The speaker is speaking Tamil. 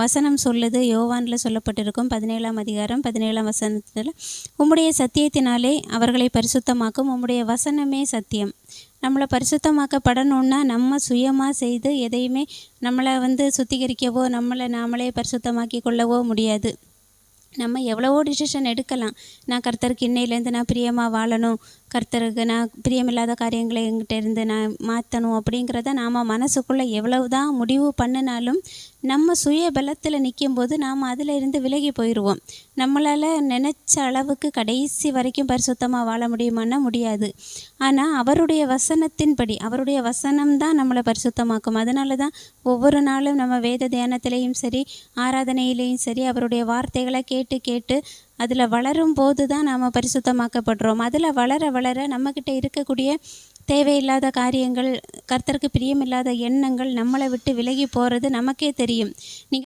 வசனம் சொல்லுது யோவானில் சொல்லப்பட்டிருக்கும் பதினேழாம் அதிகாரம் பதினேழாம் வசனத்தில் உம்முடைய சத்தியத்தினாலே அவர்களை பரிசுத்தமாக்கும் உம்முடைய வசனமே சத்தியம். நம்மளை பரிசுத்தமாக்கப்படணும்னா நம்ம சுயமாக செய்து எதையுமே நம்மளை வந்து சுத்திகரிக்கவோ நம்மளை நாமளே பரிசுத்தமாக்கி கொள்ளவோ முடியாது. நம்ம எவ்வளவோ டிசிஷன் எடுக்கலாம். நான் கர்த்தருக்கு இன்னையிலேருந்து நான் பிரியமாக வாழணும். கர்த்தருக்கு நான் பிரியமில்லாத காரியங்களை எங்கிட்ட இருந்து நான் மாற்றணும் அப்படிங்கிறத நாம் மனசுக்குள்ளே எவ்வளவு தான் முடிவு பண்ணினாலும் நம்ம சுய பலத்தில் நிற்கும்போது நாம் அதில் இருந்து விலகி போயிடுவோம் நம்மளால் நினச்ச அளவுக்கு கடைசி வரைக்கும் பரிசுத்தமாக வாழ முடியுமான்னா முடியாது. ஆனால் அவருடைய வசனத்தின்படி அவருடைய வசனம் தான் நம்மளை பரிசுத்தமாக்கும். அதனால தான் ஒவ்வொரு நாளும் நம்ம வேத தியானத்திலையும் சரி ஆராதனையிலையும் சரி அவருடைய வார்த்தைகளை கேட்டு கேட்டு அதில் வளரும் போது தான் நாம் பரிசுத்தமாக்கப்படுறோம். அதில் வளர வளர நம்மக்கிட்ட இருக்கக்கூடிய தேவையில்லாத காரியங்கள் கர்த்தருக்கு பிரியமில்லாத எண்ணங்கள் நம்மளை விட்டு விலகி போகிறது நமக்கே தெரியும். நீங்கள்